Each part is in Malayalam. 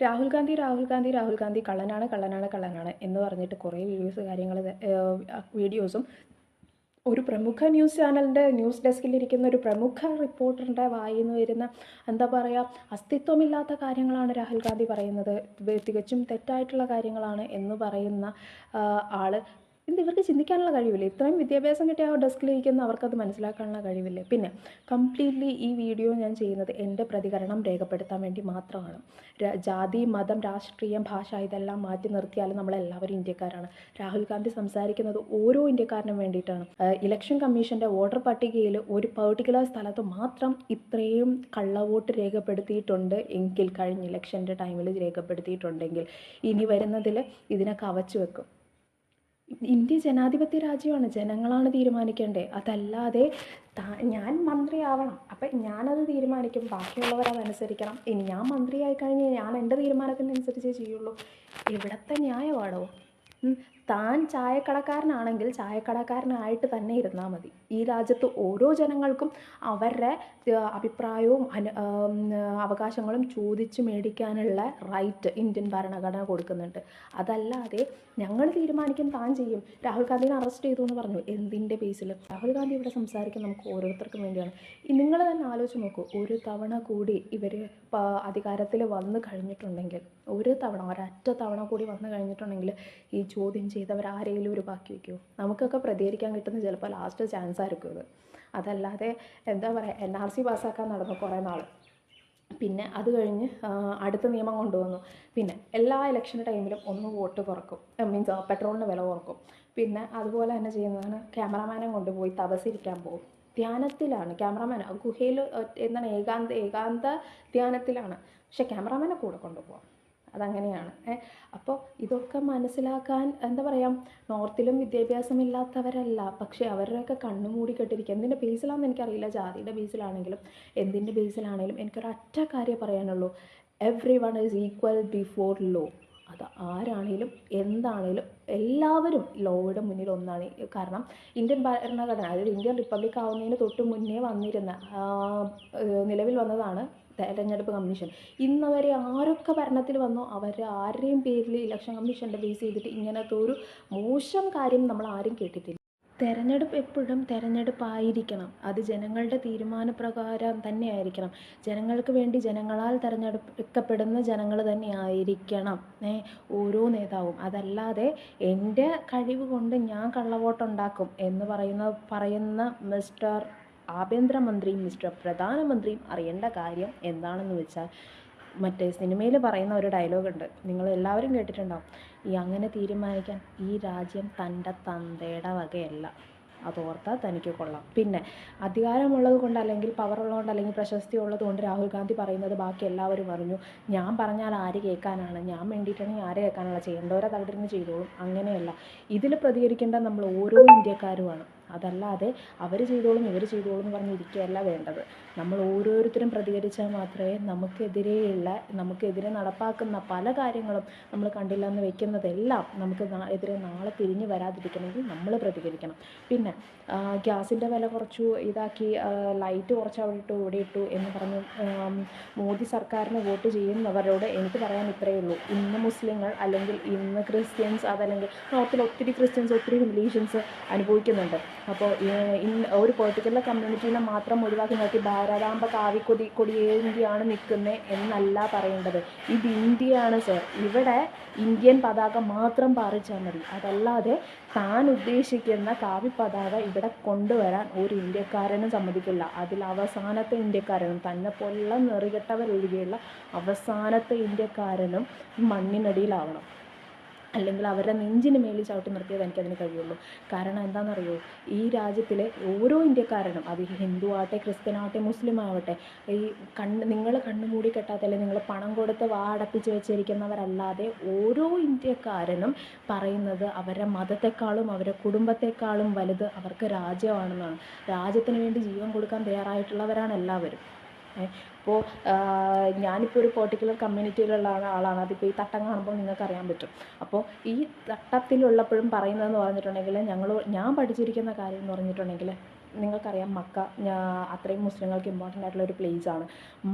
രാഹുൽ ഗാന്ധി രാഹുൽ ഗാന്ധി രാഹുൽ ഗാന്ധി കള്ളനാണ് കള്ളനാണ് കള്ളനാണ് എന്ന് പറഞ്ഞിട്ട് കുറേ വീഡിയോസ് കാര്യങ്ങൾ വീഡിയോസും ഒരു പ്രമുഖ ന്യൂസ് ചാനലിന്റെ ന്യൂസ് ഡെസ്കിൽ ഇരിക്കുന്ന ഒരു പ്രമുഖ റിപ്പോർട്ടറിന്റെ വായിൽ നിന്ന് വരുന്ന എന്താ പറയുക അസ്തിത്വമില്ലാത്ത കാര്യങ്ങളാണ് രാഹുൽ ഗാന്ധി പറയുന്നത്. തികച്ചും തെറ്റായിട്ടുള്ള കാര്യങ്ങളാണ് എന്ന് പറയുന്ന ആൾ ഇത് ഇവർക്ക് ചിന്തിക്കാനുള്ള കഴിവില്ലേ. ഇത്രയും വിദ്യാഭ്യാസം കിട്ടിയ ആ ഡെസ്കിലിരിക്കുന്ന അവർക്കത് മനസ്സിലാക്കാനുള്ള കഴിവില്ലേ. പിന്നെ കംപ്ലീറ്റ്ലി ഈ വീഡിയോ ഞാൻ ചെയ്യുന്നത് എന്റെ പ്രതികരണം രേഖപ്പെടുത്താൻ വേണ്ടി മാത്രമാണ്. ജാതി മതം രാഷ്ട്രീയം ഭാഷ ഇതെല്ലാം മാറ്റി നിർത്തിയാലും നമ്മളെല്ലാവരും ഇന്ത്യക്കാരാണ്. രാഹുൽ ഗാന്ധി സംസാരിക്കുന്നത് ഓരോ ഇന്ത്യക്കാരനും വേണ്ടിയിട്ടാണ്. ഇലക്ഷൻ കമ്മീഷന്റെ വോട്ടർ പട്ടികയിൽ ഒരു പെർട്ടിക്കുലർ സ്ഥലത്ത് മാത്രം ഇത്രയും കള്ളവോട്ട് രേഖപ്പെടുത്തിയിട്ടുണ്ട് എങ്കിൽ കഴിഞ്ഞ ഇലക്ഷന്റെ ടൈമിൽ രേഖപ്പെടുത്തിയിട്ടുണ്ടെങ്കിൽ ഇനി വരുന്നതിൽ ഇതിനെ കവച്ചു വെക്കും. ഇന്ത്യ ജനാധിപത്യ രാജ്യമാണ് ജനങ്ങളാണ് തീരുമാനിക്കേണ്ടത്. അതല്ലാതെ ഞാൻ മന്ത്രിയാവണം. അപ്പം ഞാനത് തീരുമാനിക്കും. ബാക്കിയുള്ളവർ അതനുസരിക്കണം. ഇനി ഞാൻ മന്ത്രിയായി കഴിഞ്ഞാൽ ഞാൻ എന്റെ തീരുമാനത്തിനനുസരിച്ചേ ചെയ്യുള്ളൂ. ഇവിടുത്തെ ന്യായമാണോ. താൻ ചായക്കടക്കാരനാണെങ്കിൽ ചായക്കടക്കാരനായിട്ട് തന്നെ ഇരുന്നാൽ മതി. ഈ രാജ്യത്ത് ഓരോ ജനങ്ങൾക്കും അവരുടെ അഭിപ്രായവും അനു അവകാശങ്ങളും ചോദിച്ച് മേടിക്കാനുള്ള റൈറ്റ് ഇന്ത്യൻ ഭരണഘടന കൊടുക്കുന്നുണ്ട്. അതല്ലാതെ ഞങ്ങൾ തീരുമാനിക്കും താൻ ചെയ്യും. രാഹുൽ ഗാന്ധിനെ അറസ്റ്റ് ചെയ്തു എന്ന് പറഞ്ഞു. എന്തിന്റെ ബേസിൽ രാഹുൽ ഗാന്ധി ഇവിടെ സംസാരിക്കും നമുക്ക് ഓരോരുത്തർക്കും വേണ്ടിയാണ്. നിങ്ങൾ തന്നെ ആലോചിച്ച് നോക്കൂ. ഒരു തവണ കൂടി ഇവർ അധികാരത്തിൽ വന്നു കഴിഞ്ഞിട്ടുണ്ടെങ്കിൽ ഒരു തവണ ഒരൊറ്റ തവണ കൂടി വന്നു കഴിഞ്ഞിട്ടുണ്ടെങ്കിൽ ഈ ചോദ്യം ചെയ്തവർ ആരെങ്കിലും ഒരു ബാക്കി വയ്ക്കുമോ നമുക്കൊക്കെ പ്രതികരിക്കാൻ കിട്ടുന്ന ചിലപ്പോൾ ലാസ്റ്റ് ചാൻസ് ആയിരിക്കും അത്. അതല്ലാതെ എന്താ പറയുക എൻ ആർ സി പാസ്സാക്കാൻ നടന്നു കുറേ നാൾ പിന്നെ അത് കഴിഞ്ഞ് അടുത്ത നിയമം കൊണ്ടുവന്നു. പിന്നെ എല്ലാ ഇലക്ഷൻ ടൈമിലും ഒന്ന് വോട്ട് കുറക്കും. മീൻസ് പെട്രോളിന് വില കുറക്കും. പിന്നെ അതുപോലെ തന്നെ ചെയ്യുന്നതാണ് ക്യാമറമാനെ കൊണ്ടുപോയി തപസിരിക്കാൻ പോകും. ധ്യാനത്തിലാണ് ക്യാമറാമാൻ ഗുഹയിൽ എന്താണ് ഏകാന്ത ഏകാന്ത ധ്യാനത്തിലാണ്. പക്ഷേ ക്യാമറാമാനെ കൂടെ കൊണ്ടുപോകാം അതങ്ങനെയാണ്. അപ്പോൾ ഇതൊക്കെ മനസ്സിലാക്കാൻ എന്താ പറയുക നോർത്തിലും വിദ്യാഭ്യാസമില്ലാത്തവരല്ല. പക്ഷേ അവരുടെയൊക്കെ കണ്ണു മൂടി കെട്ടിരിക്കുക. എന്തിന്റെ ബേസിലാണെന്ന് എനിക്കറിയില്ല. ജാതിയുടെ ബേസിലാണെങ്കിലും എന്തിന്റെ ബേസിലാണെങ്കിലും എനിക്കൊരൊറ്റ കാര്യം പറയാനുള്ളൂ. Everyone is equal before law അത് ആരാണേലും എന്താണേലും എല്ലാവരും ലോയുടെ മുന്നിൽ ഒന്നാണ്. കാരണം ഇന്ത്യൻ ഭരണഘടന അതായത് ഇന്ത്യൻ റിപ്പബ്ലിക് ആവുന്നതിന് തൊട്ട് മുന്നേ വന്നിരുന്ന നിലവിൽ വന്നതാണ് തെരഞ്ഞെടുപ്പ് കമ്മീഷൻ. ഇന്ന് വരെ ആരൊക്കെ ഭരണത്തിൽ വന്നോ അവർ ആരുടെയും പേരിൽ ഇലക്ഷൻ കമ്മീഷന്റെ ബേസ് ചെയ്തിട്ട് ഇങ്ങനത്തെ ഒരു മോശം കാര്യം നമ്മൾ ആരും കേട്ടിട്ടില്ല. തെരഞ്ഞെടുപ്പ് എപ്പോഴും തെരഞ്ഞെടുപ്പായിരിക്കണം. അത് ജനങ്ങളുടെ തീരുമാനപ്രകാരം തന്നെയായിരിക്കണം. ജനങ്ങൾക്ക് വേണ്ടി ജനങ്ങളാൽ തെരഞ്ഞെടുക്കപ്പെടുന്ന ജനങ്ങൾ തന്നെയായിരിക്കണം. ഏ ഓരോ നേതാവും. അതല്ലാതെ എന്റെ കഴിവ് കൊണ്ട് ഞാൻ കള്ളവോട്ടുണ്ടാക്കും എന്ന് പറയുന്ന പറയുന്ന മിസ്റ്റർ ആഭ്യന്തരമന്ത്രിയും മിസ്റ്റർ പ്രധാനമന്ത്രിയും അറിയേണ്ട കാര്യം എന്താണെന്ന് വെച്ചാൽ മറ്റേ സിനിമയിൽ പറയുന്ന ഒരു ഡയലോഗുണ്ട് നിങ്ങൾ എല്ലാവരും കേട്ടിട്ടുണ്ടാവും. ഈ അങ്ങനെ തീരുമാനിക്കാൻ ഈ രാജ്യം തന്റെ തന്തയുടെ വകയല്ല. അതോർത്താൽ തനിക്ക് കൊള്ളാം. പിന്നെ അധികാരമുള്ളത് കൊണ്ട് അല്ലെങ്കിൽ പവർ ഉള്ളതുകൊണ്ട് അല്ലെങ്കിൽ പ്രശസ്തി ഉള്ളത് കൊണ്ട് രാഹുൽ ഗാന്ധി പറയുന്നത് ബാക്കി എല്ലാവരും പറഞ്ഞു ഞാൻ പറഞ്ഞാൽ ആര് കേൾക്കാനാണ്? ഞാൻ വേണ്ടിയിട്ടാണെങ്കിൽ ആര് കേൾക്കാനുള്ള ചെയ്യേണ്ടവരെ ഇരുന്ന് ചെയ്തോളും. അങ്ങനെയല്ല. ഇതിൽ പ്രതികരിക്കേണ്ട നമ്മൾ ഓരോ ഇന്ത്യക്കാരുമാണ്. അതല്ലാതെ അവർ ചെയ്തോളും ഇവർ ചെയ്തോളും എന്ന് പറഞ്ഞിരിക്കുകയല്ല വേണ്ടത്. നമ്മൾ ഓരോരുത്തരും പ്രതികരിച്ചാൽ മാത്രമേ നമുക്കെതിരെയുള്ള നമുക്കെതിരെ നടപ്പാക്കുന്ന പല കാര്യങ്ങളും നമ്മൾ കണ്ടില്ല എന്ന് വെക്കുന്നതെല്ലാം നമുക്ക് എതിരെ നാളെ തിരിഞ്ഞ് വരാതിരിക്കണമെങ്കിൽ നമ്മൾ പ്രതികരിക്കണം. പിന്നെ ഗ്യാസിന്റെ വില കുറച്ചു ഇതാക്കി ലൈറ്റ് കുറച്ച് അവിടെ ഇട്ടു ഇവിടെ ഇട്ടു എന്ന് പറഞ്ഞ് മോദി സർക്കാരിന് വോട്ട് ചെയ്യുന്നവരോട് എനിക്ക് പറയാൻ ഇത്രയേ ഉള്ളൂ. ഇന്ന് മുസ്ലിങ്ങൾ അല്ലെങ്കിൽ ഇന്ന് ക്രിസ്ത്യൻസ് അതല്ലെങ്കിൽ നോർത്തിൽ ഒത്തിരി ക്രിസ്ത്യൻസ് ഒത്തിരി റിലീഷ്യൻസ് അനുഭവിക്കുന്നുണ്ട്. അപ്പോൾ ഇന്ന് ഒരു പെർട്ടിക്കുലർ കമ്മ്യൂണിറ്റീനെ മാത്രം ഒഴിവാക്കി നോക്കി ഭാരതാംബ കാവിക്കൊടി കൊടിയേന്തിയാണ് നിൽക്കുന്നത് എന്നല്ല പറയേണ്ടത്. ഇത് ഇന്ത്യയാണ് സർ ഇവിടെ ഇന്ത്യൻ പതാക മാത്രം പാറിച്ചാൽ മതി. അതല്ലാതെ താൻ ഉദ്ദേശിക്കുന്ന കാവി പതാക ഇവിടെ കൊണ്ടുവരാൻ ഒരു ഇന്ത്യക്കാരനും സമ്മതിക്കില്ല. അതിൽ അവസാനത്തെ ഇന്ത്യക്കാരനും തന്നെ പോലുള്ള നെറികെട്ടവരൊഴികെയുള്ള അവസാനത്തെ ഇന്ത്യക്കാരനും മണ്ണിനടിയിലാവണം. അല്ലെങ്കിൽ അവരുടെ നെഞ്ചിന് മേലിൽ ചവിട്ടി നിർത്തിയത് എനിക്കതിന് കഴിയുള്ളൂ. കാരണം എന്താണെന്നറിയോ? ഈ രാജ്യത്തിലെ ഓരോ ഇന്ത്യക്കാരനും അത് ഹിന്ദു ആവട്ടെ ക്രിസ്ത്യൻ ആവട്ടെ മുസ്ലിം ആവട്ടെ ഈ കണ്ണ് നിങ്ങൾ കണ്ണ് മൂടി കെട്ടാത്ത അല്ലെങ്കിൽ നിങ്ങൾ പണം കൊടുത്ത് വാടപ്പിച്ച് വെച്ചിരിക്കുന്നവരല്ലാതെ ഓരോ ഇന്ത്യക്കാരനും പറയുന്നത് അവരുടെ മതത്തെക്കാളും അവരുടെ കുടുംബത്തെക്കാളും വലുത് അവർക്ക് രാജ്യമാണെന്നാണ്. രാജ്യത്തിന് വേണ്ടി ജീവൻ കൊടുക്കാൻ തയ്യാറായിട്ടുള്ളവരാണ് എല്ലാവരും. ഇപ്പോൾ ഞാനിപ്പോൾ ഒരു പെർട്ടിക്കുലർ കമ്മ്യൂണിറ്റിയിലുള്ള ആളാണ്. അതിപ്പോൾ ഈ തട്ടം കാണുമ്പോൾ നിങ്ങൾക്ക് അറിയാൻ പറ്റും. അപ്പോൾ ഈ തട്ടത്തിലുള്ളപ്പോഴും പറയുന്നതെന്ന് പറഞ്ഞിട്ടുണ്ടെങ്കിൽ ഞങ്ങൾ ഞാൻ പഠിച്ചിരിക്കുന്ന കാര്യം എന്ന് പറഞ്ഞിട്ടുണ്ടെങ്കിൽ നിങ്ങൾക്കറിയാം മക്ക അത്രയും മുസ്ലിങ്ങൾക്ക് ഇമ്പോർട്ടന്റ് ആയിട്ടുള്ള ഒരു പ്ലേസ് ആണ്.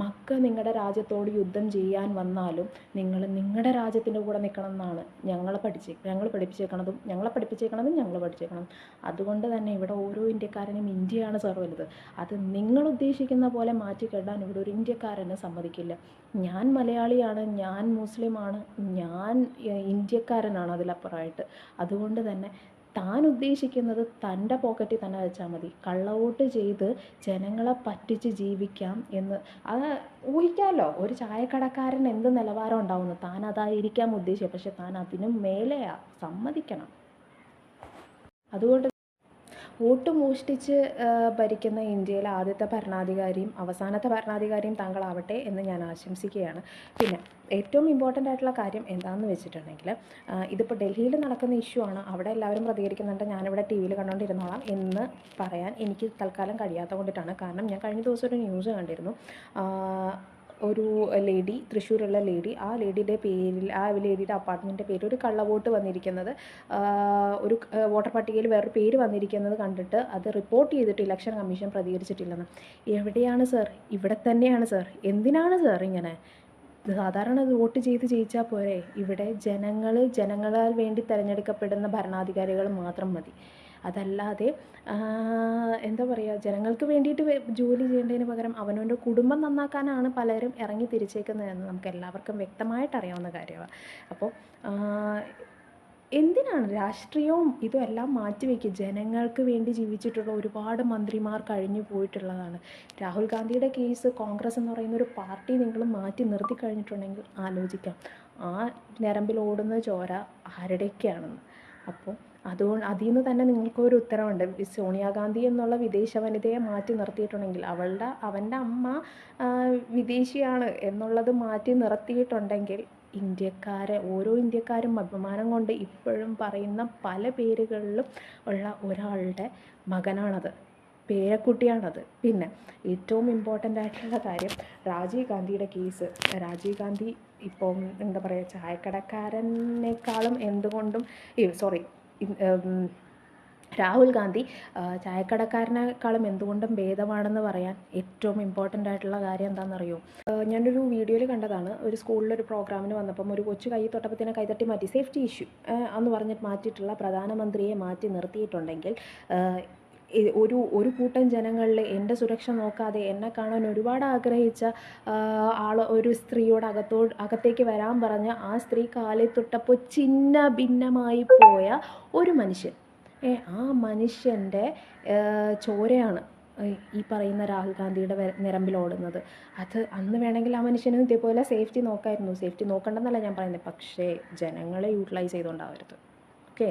മക്ക നിങ്ങളുടെ രാജ്യത്തോട് യുദ്ധം ചെയ്യാൻ വന്നാലും നിങ്ങൾ നിങ്ങളുടെ രാജ്യത്തിന്റെ കൂടെ നിൽക്കണം എന്നാണ് ഞങ്ങളെ പഠിച്ച് ഞങ്ങൾ പഠിപ്പിച്ചേക്കണതും ഞങ്ങളെ പഠിപ്പിച്ചേക്കണതും ഞങ്ങൾ പഠിച്ചേക്കണം അതുകൊണ്ട് തന്നെ ഇവിടെ ഓരോ ഇന്ത്യക്കാരനും ഇന്ത്യയാണ് സാർ വലുത്. അത് നിങ്ങൾ ഉദ്ദേശിക്കുന്ന പോലെ മാറ്റിക്കെട്ടാൻ ഇവിടെ ഒരു ഇന്ത്യക്കാരനെ സമ്മതിക്കില്ല. ഞാൻ മലയാളിയാണ് ഞാൻ മുസ്ലിമാണ് ഞാൻ ഇന്ത്യക്കാരനാണ് അതിലപ്പുറമായിട്ട്. അതുകൊണ്ട് തന്നെ താൻ ഉദ്ദേശിക്കുന്നത് തന്റെ പോക്കറ്റിൽ തന്നെ വെച്ചാൽ മതി. കള്ളവോട്ട് ചെയ്ത് ജനങ്ങളെ പറ്റിച്ച് ജീവിക്കാം എന്ന്. അത് ഊഹിക്കാമല്ലോ. ഒരു ചായക്കടക്കാരൻ എന്ത് നിലവാരം ഉണ്ടാവുന്നു? താൻ അതായിരിക്കാം ഉദ്ദേശിച്ചത്. പക്ഷെ താൻ അതിനും മേലെയാ. സമ്മതിക്കണം. അതുകൊണ്ട് വോട്ട് മോഷ്ടിച്ച് ഭരിക്കുന്ന ഇന്ത്യയിലെ ആദ്യത്തെ ഭരണാധികാരിയും അവസാനത്തെ ഭരണാധികാരിയും താങ്കളാവട്ടെ എന്ന് ഞാൻ ആശംസിക്കുകയാണ്. പിന്നെ ഏറ്റവും ഇമ്പോർട്ടന്റ് ആയിട്ടുള്ള കാര്യം എന്താണെന്ന് വെച്ചിട്ടുണ്ടെങ്കിൽ ഇതിപ്പോൾ ഡൽഹിയിൽ നടക്കുന്ന ഇഷ്യൂ ആണ്. അവിടെ എല്ലാവരും പ്രതികരിക്കുന്നുണ്ട്. ഞാനിവിടെ ടി വിയിൽ കണ്ടുകൊണ്ടിരുന്നോളാം എന്ന് പറയാൻ എനിക്ക് തൽക്കാലം കഴിയാത്ത കൊണ്ടിട്ടാണ്. കാരണം ഞാൻ കഴിഞ്ഞ ദിവസം ഒരു ന്യൂസ് കണ്ടിരുന്നു. ഒരു ലേഡി തൃശ്ശൂരുള്ള ലേഡി ആ ലേഡിയുടെ പേരിൽ ആ ലേഡിയുടെ അപ്പാർട്ട്മെന്റിന്റെ പേരിൽ ഒരു കള്ളവോട്ട് വന്നിരിക്കുന്നത്. ഒരു വോട്ടർ പട്ടികയിൽ വേറൊരു പേര് വന്നിരിക്കുന്നത് കണ്ടിട്ട് അത് റിപ്പോർട്ട് ചെയ്തിട്ട് ഇലക്ഷൻ കമ്മീഷൻ പ്രതികരിച്ചിട്ടില്ലെന്ന്. എവിടെയാണ് സർ ഇവിടെ തന്നെയാണ് സർ എന്തിനാണ് സർ ഇങ്ങനെ? സാധാരണ വോട്ട് ചെയ്ത് ജയിച്ചാൽ പോരെ. ഇവിടെ ജനങ്ങൾ ജനങ്ങളാൽ വേണ്ടി തിരഞ്ഞെടുക്കപ്പെടുന്ന ഭരണാധികാരികൾ മാത്രം മതി. അതല്ലാതെ എന്താ പറയുക ജനങ്ങൾക്ക് വേണ്ടിയിട്ട് ജോലി ചെയ്യേണ്ടതിന് പകരം അവനവന്റെ കുടുംബം നന്നാക്കാനാണ് പലരും ഇറങ്ങി തിരിച്ചേക്കുന്നതെന്ന് നമുക്ക് എല്ലാവർക്കും വ്യക്തമായിട്ട് അറിയാവുന്ന കാര്യമാണ് അപ്പോൾ എന്തിനാണ് രാഷ്ട്രീയവും ഇതും എല്ലാം മാറ്റിവെക്കുക ജനങ്ങൾക്ക് വേണ്ടി ജീവിച്ചിട്ടുള്ള ഒരുപാട് മന്ത്രിമാർ കഴിഞ്ഞു പോയിട്ടുള്ളതാണ്. രാഹുൽ ഗാന്ധിയുടെ കേസ് കോൺഗ്രസ് എന്ന് പറയുന്ന ഒരു പാർട്ടി നിങ്ങൾ മാറ്റി നിർത്തി കഴിഞ്ഞിട്ടുണ്ടെങ്കിൽ ആലോചിക്കാം. ആ ഞരമ്പിൽ ഓടുന്ന ചോര ആരുടെയൊക്കെയാണെന്ന്. അപ്പോൾ അതുകൊണ്ട് അതിൽ നിന്ന് തന്നെ നിങ്ങൾക്കൊരു ഉത്തരവുണ്ട്. സോണിയാഗാന്ധി എന്നുള്ള വിദേശ വനിതയെ മാറ്റി നിർത്തിയിട്ടുണ്ടെങ്കിൽ അവളുടെ അവന്റെ അമ്മ വിദേശിയാണ് എന്നുള്ളത് മാറ്റി നിർത്തിയിട്ടുണ്ടെങ്കിൽ ഇന്ത്യക്കാരെ ഓരോ ഇന്ത്യക്കാരും അഭിമാനം കൊണ്ട് ഇപ്പോഴും പറയുന്ന പല പേരുകളിലും ഉള്ള ഒരാളുടെ മകനാണത്. പേരക്കുട്ടിയാണത്. പിന്നെ ഏറ്റവും ഇമ്പോർട്ടന്റ് ആയിട്ടുള്ള കാര്യം രാജീവ് ഗാന്ധിയുടെ കേസ്. രാജീവ് ഗാന്ധി ഇപ്പം എന്താ പറയുക ചായക്കടക്കാരനേക്കാളും എന്തുകൊണ്ടും സോറി രാഹുൽ ഗാന്ധി ചായക്കടക്കാരനേക്കാളും എന്തുകൊണ്ടും ഭേദമാണെന്ന് പറയാൻ ഏറ്റവും ഇമ്പോർട്ടന്റ് ആയിട്ടുള്ള കാര്യം എന്താണെന്നറിയോ? ഞാനൊരു വീഡിയോയിൽ കണ്ടതാണ്. ഒരു സ്കൂളിലൊരു പ്രോഗ്രാമിന് വന്നപ്പം ഒരു കൊച്ചു കൈ തൊട്ടപ്പത്തിനെ കൈതട്ടി മാറ്റി സേഫ്റ്റി ഇഷ്യൂ എന്ന് പറഞ്ഞിട്ട് മാറ്റിയിട്ടുള്ള പ്രധാനമന്ത്രിയെ മാറ്റി നിർത്തിയിട്ടുണ്ടെങ്കിൽ ഒരു ഒരു കൂട്ടം ജനങ്ങളിൽ എന്റെ സുരക്ഷ നോക്കാതെ എന്നെ കാണാൻ ഒരുപാട് ആഗ്രഹിച്ച ആൾ ഒരു സ്ത്രീയോട് അകത്തോ അകത്തേക്ക് വരാൻ പറഞ്ഞ ആ സ്ത്രീ കാലിൽ തൊട്ടപ്പോൾ ചിന്ന ഭിന്നമായി പോയ ഒരു മനുഷ്യൻ. ഏ ആ മനുഷ്യന്റെ ചോരയാണ് ഈ പറയുന്ന രാഹുൽ ഗാന്ധിയുടെ നിരമ്പിലോടുന്നത് അത് അന്ന് വേണമെങ്കിൽ ആ മനുഷ്യന് ഇതേപോലെ സേഫ്റ്റി നോക്കായിരുന്നു. സേഫ്റ്റി നോക്കണ്ടെന്നല്ല ഞാൻ പറയുന്നത് പക്ഷേ ജനങ്ങളെ യൂട്ടിലൈസ് ചെയ്തുകൊണ്ടാവരുത്. ഓക്കെ?